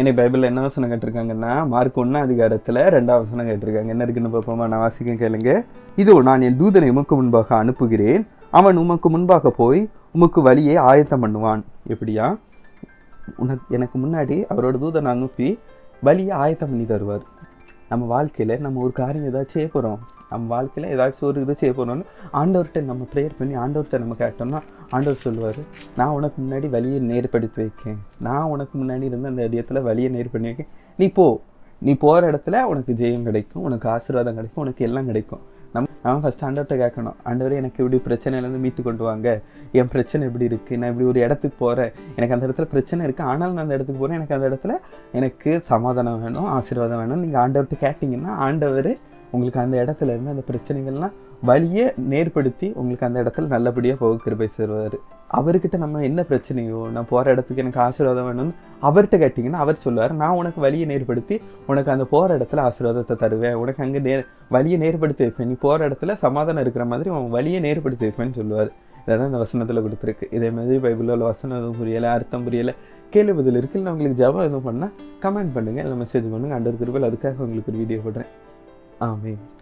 என்னை பைபிளில் என்ன வசனம் கேட்டிருக்காங்கன்னா மார்க் ஒன்று அதிகாரத்தில் ரெண்டாவது வசனம் கேட்டிருக்காங்க. என்ன இருக்குன்னு பார்ப்போமா? நான் வாசிக்க கேளுங்க. இதோ நான் என் தூதனை உமக்கு முன்பாக அனுப்புகிறேன். அவன் உமக்கு முன்பாக போய் உமக்கு வழியை ஆயத்தம் பண்ணுவான். எப்படியா? உனக்கு எனக்கு முன்னாடி அவரோட தூதனை அனுப்பி வழியை ஆயத்தம் பண்ணி தருவார். நம்ம வாழ்க்கையில் நம்ம ஒரு காரியம் ஏதாச்சும் செய்ய போகிறோம் நம்ம வாழ்க்கையில் ஏதாச்சும் ஒரு இது செய்ய போகிறோம்னு ஆண்டவர்கிட்ட நம்ம ப்ரேயர் பண்ணி ஆண்டவர்கிட்ட நம்ம கேட்டோம்னா ஆண்டவர் சொல்லுவார் நான் உனக்கு முன்னாடி வழியை நேர்படுத்தி வைக்கேன். நான் உனக்கு முன்னாடி இருந்த அந்த இடத்துல வழியை நேர் பண்ணி வைக்கேன். நீ போ. நீ போகிற இடத்துல உனக்கு ஜெயம் கிடைக்கும் உனக்கு ஆசீர்வாதம் கிடைக்கும் உனக்கு எல்லாம் கிடைக்கும். நம்ம நம்ம ஃபஸ்ட் ஆண்டவர்கிட்ட கேட்கணும் ஆண்டவரே எனக்கு இப்படி பிரச்சனையிலேருந்து மீட்டு கொண்டு வாங்க. என் பிரச்சனை எப்படி இருக்குது நான் இப்படி ஒரு இடத்துக்கு போகிறேன் எனக்கு அந்த இடத்துல பிரச்சனை இருக்குது ஆனாலும் நான் அந்த இடத்துக்கு போகிறேன் எனக்கு அந்த இடத்துல எனக்கு சமாதானம் வேணும் ஆசீர்வாதம் வேணும் நீங்கள் ஆண்டவர்கிட்ட கேட்டிங்கன்னா ஆண்டவர் உங்களுக்கு அந்த இடத்துல இருந்து அந்த பிரச்சனைகள்லாம் வழியை நேர்படுத்தி உங்களுக்கு அந்த இடத்துல நல்லபடியாக போக கிருபை செய்வார். அவர்கிட்ட நம்ம என்ன பிரச்சனையோ நான் போகிற இடத்துக்கு எனக்கு ஆசீர்வாதம் வேணும்னு அவர்கிட்ட கேட்டிங்கன்னா அவர் சொல்லுவார் நான் உனக்கு வழியை நேர்படுத்தி உனக்கு அந்த போகிற இடத்துல ஆசீர்வாதத்தை தருவேன். உனக்கு அங்கே நேர் வழியை நேர்படுத்தி வைப்பேன். நீ போகிற இடத்துல சமாதானம் இருக்கிற மாதிரி உன் வழியை நேர்படுத்தி வைப்பேன்னு சொல்லுவார். இதான் இந்த வசனத்தில் கொடுத்துருக்கு. இதே மாதிரி பைபிளில் உள்ள வசனம் எதுவும் புரியலை அர்த்தம் புரியலை கேள்வி பதில் இருக்கு. இல்லை உங்களுக்கு ஜபம் எதுவும் பண்ணால் கமெண்ட் பண்ணுங்கள் இல்லை மெசேஜ் பண்ணுங்கள் அண்டர் கிருபல் அதுக்காக உங்களுக்கு ஒரு வீடியோ போடுறேன். Amen.